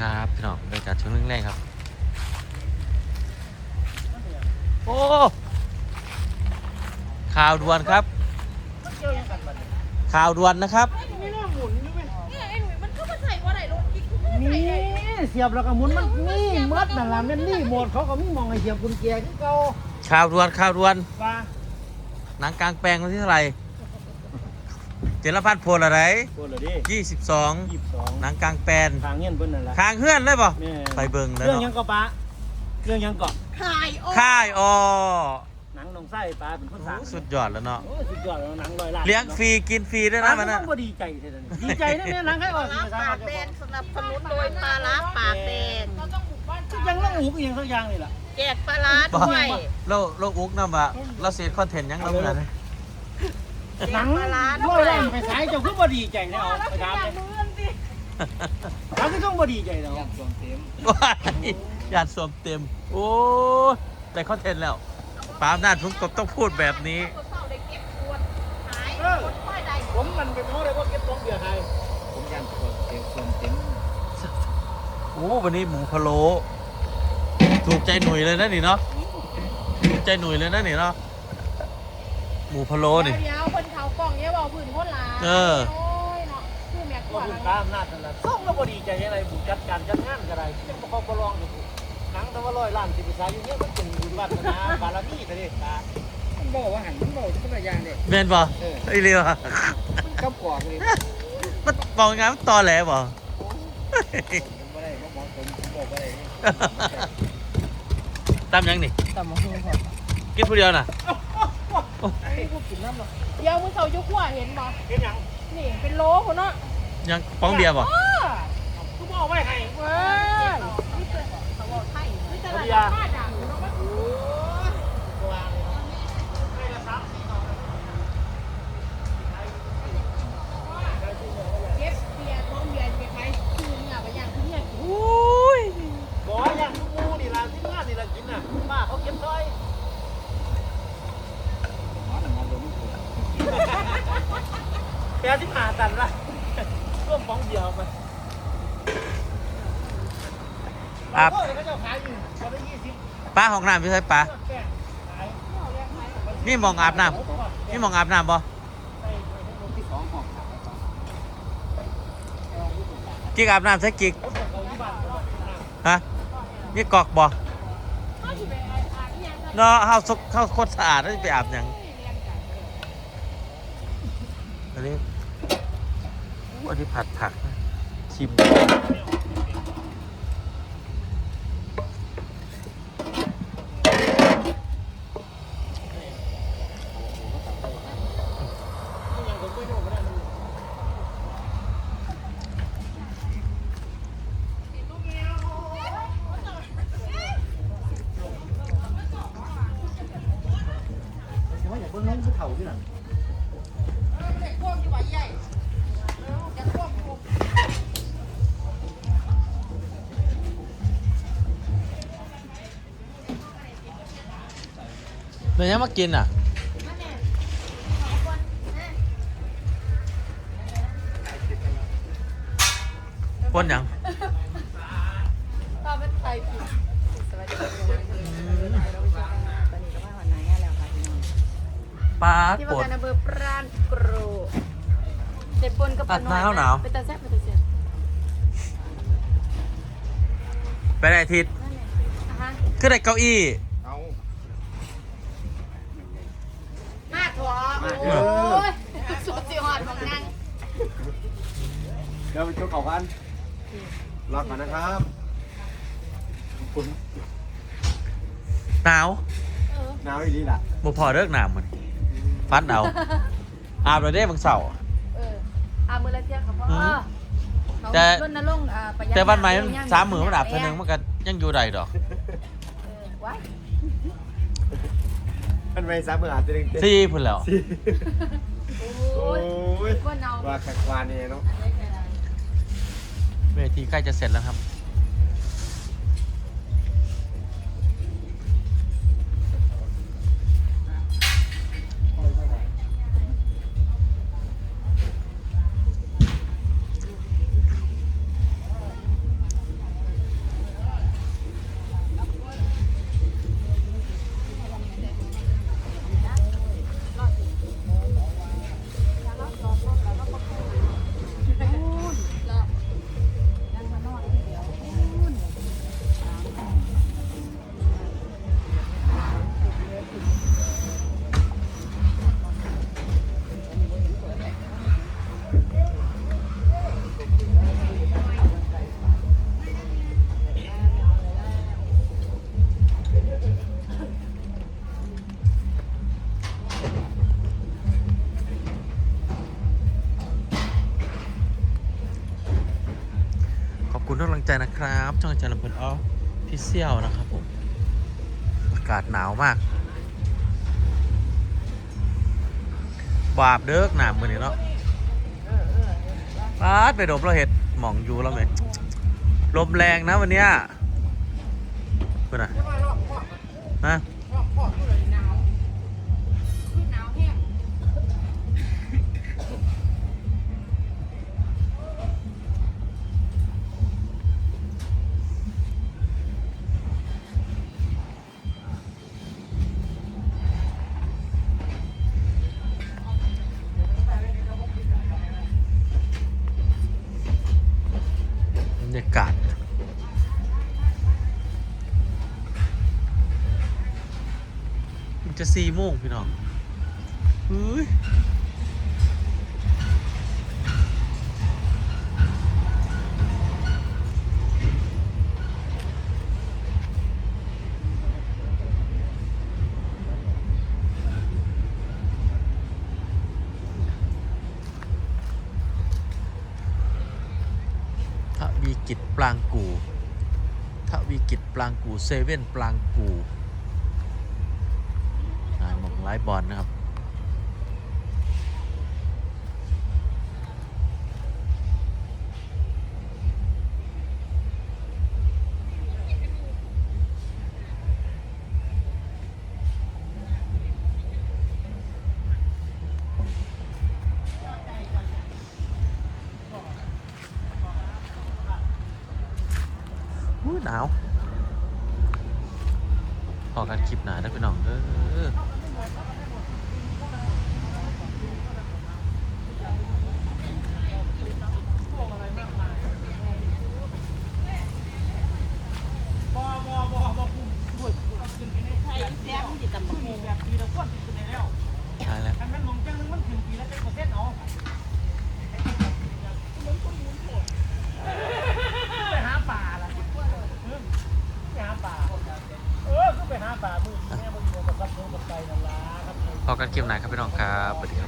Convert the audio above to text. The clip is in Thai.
ครับพี่น้องบรรยากาศช่วงแรกๆครับ โอ้ ข่าวด่วนครับ ข่าวด่วนนะครับไม่น่าหมุนใช่ไหมเนี่ยไอ้หนุ่ยมันก็มาใส่ว่าไหนรถกิ๊กกูก็ใส่นี่ได้เสียบแล้วก็หมุนมันนี่มดนั่นล่ะแม่นนี่หมดเขาก็ไม่มองไอ้เสียบกุญแจคือเก่าข่าวด่วนข่าวด่วนว่าหนังกลางแปลงวันที่เท่าไหร่ เจรพัฒน์โพลอะไรตัวละดิ22ยี่สิบสองหนังกลางแปลงทางเงี้ยเพิ่นนั่นล่ะค้างเฮือนเลยป่ะแม่ ไปเบิ่งแล้วเรื่องเนาะยังก็ปะเรื่องยังก็ขายโอ้ค่ายอหนังน้องไส้ปลาเป็นคนสร้างโอ้สุดยอดแล้วเนาะโอ้สุดยอดแล้วหนังร้อยล้านเลี้ยงฟรีกินฟรีด้วยนะนะมัมันนต้น่ะองบ่ดีใจเท่านั้นดีใจนะเนี่ยหนังใครออกปลาสิร้าไปสร้างปาบ้ากนแดเจ้างของสนับสนุนโดยปลาร้าปากแดงยังต้องหูก็ยังสักอย่างนี่ล่ะแจกปลาร้าบอกด้วย เราเราอุกนำว่าเราเสียคอนเทนต์ยังเราเหมือนกันแจ หนักงปลาร้าร้ด้อวยยล้านไปสายเจ้าคือบ่ดีใจเนี่ยเอาไปถามเลยถามก็ต้องบ่ดีใจเนาะว้ายญาติสวมเต็ม โอ้ยได้คอนเทนต์แล้วปาล์มนาจทุกตต้องพูดแบบนี้คนเศร้าได้เก็บขวดหายคนค่อยได้ผมมันเป็นเพราะอะไรว่าเก็บของเบียร์ไทยผมยันตัวเต็มส่วนเต็มโอ้วันนี้หมูพะโล้ถูกใจหนุ่ยเลยนะนี่เนาะถูกใจหนุ่ยเลยนะนี่เนาะ หมูพะโล้นี่ เดี๋ยวคนเขากล่องเนี้ยบอกพื้นคนลาเออ โอ้ยเนาะคือแม่กว่าว่าคุณตามนาจนั่นแหละส่งแล้วบ่ดีใจอะไรบุจัดการจัดงานก็ได้ยังบ่เขาบ่ลองอยู่หนังแต่ว่าร้อยล้านสิบสายอยู่เนี่ยมันเป็นบุญวาสนาบารมีแต่เด้ตามันบอกว่าหันมันบอกทุกอย่างเด็กแม่นบ่ไอ้เรียวอะกับกอกเลยมันบอกงานมันตอแหลบ่ผมไม่ได้มาบอกผมผมบอกว่าอะไรตามยังนี่ตามมาหุ้งครับกินผู้เดียวน่ะ ไอ้พวกกินน้ำหรอเดี๋ยวมึงเขายุกหัวเห็นบ่เห็นยังนี่เป็นโลคนเนาะยังป้องเบียร์บ่เออกูบอกไว้ให้เว้ยนี่เป็นเขาบอกไทยนี่ตลาดบ้านดังเนาะมัน โอ้ยตัวให้ละสามสี่ต่อ เก็บเบียร์ท้องเบียร์ไปขายคือเนี่ยไปย่างคือเนี่ยกิน อุ้ย บอกว่าอย่างทุกมูนี่ล่ะที่งานนี่ล่ะกินน่ะป้าเขาเก็บซอย อ๋อหนังมันลง แกสิบห้าตันละร่วมฟองเดียวไปอาบโอ้ยเขาเจ้าขายอยู่วันละยี่สิบป้าห้องน้ำพี่ใช่ป้าแป้งขายนี่มองอาบน้ำนี่มองอาบน้ำบ่ที่สองของกิ๊กอาบน้ำใช่กิ๊กฮะนี่กอกบ่เขาสิไปอ่านอีหยังกันเนาะเฮาสุกเฮาโคตรสะอาดแล้วสิไปอาบหยังอันนี้ อันนี้ผัดผักชิมว่าอย่างคนนู้นคือเถ่าที่ไหนเด็กพวกที่ว่าใหญ่ เดี๋ยวยังมากินอะนั่นแหละสองคนนะปนหยังตาเป็นไทยผิดสวัสดีค่ะพี่น้องเราไปชมตอนนี้ก็มาหอนนายแล้วค่ะพี่น้องปลาที่ปว่านการอำเภอปราณกรเจ็บปนกับปนน้อยหนาวหนาวเป็นตาแซ่บเป็นตาแซ่บไปได้อาทิตย์นั่นแหละอะฮะ ขึ้นได้เก้าอี้ เอา มา ถั่วโอ้ยสุดสิหอดของนางเดี๋ยวไปชกเขากันรอก่อนนะครับคุณหนาวเออน้ำอีนี่แหละบ่พอเลิกหนาวมันฟัดเอาอาบแล้วได้บางเสาร์เอออามือละเที่ยงค่ะพ่ออืมเขาแต่รณรงค์อ่าประหยัดแต่วันใหม่มันย่งสามหมื่นมันอาบเท่านึงมันก็ยังอยู่ได้ดอก เออไว้มันไปซับมืออาจจะดึงเต็มสี่พุ่นแล้วโอ้โอ้ยยก็เนาว่าขัดวานเนี่ยเนาะอันนี้ก็ได้เวทีใกล้จะเสร็จแล้วครับ กำลังใจนะครับ ช่องอาจารย์ลำพลินออฟพิเซียลนะครับผม อากาศหนาวมาก บาปเด้อหนามมือนี้เนาะปาดไปดมเราเห็ดหมองอยู่แล้วไหมลมแรงนะวันเนี้ยเพื่อนอะนะ สี่โมงพี่น้องเฮ้ยทวีกิจปลางกูทวีกิจปลางกูเซเว่นปลางกู นายหมองไลฟ์บอลนะครับอู้หนาว พอกันคลิปหนาได้ไปน้องเด้อใช่แล้ว อันนั้นมองจังนึงมันถึงปีละเจ็ดเปอร์เซ็นต์เอาไปหาป่าล่ะไปหาป่า เออก็ไปหาป่ามือแม่มึงอยู่ กับกับกับไก่นั่นล่ะคลิปหนาครับพี่น้องครับสวัสดีครับ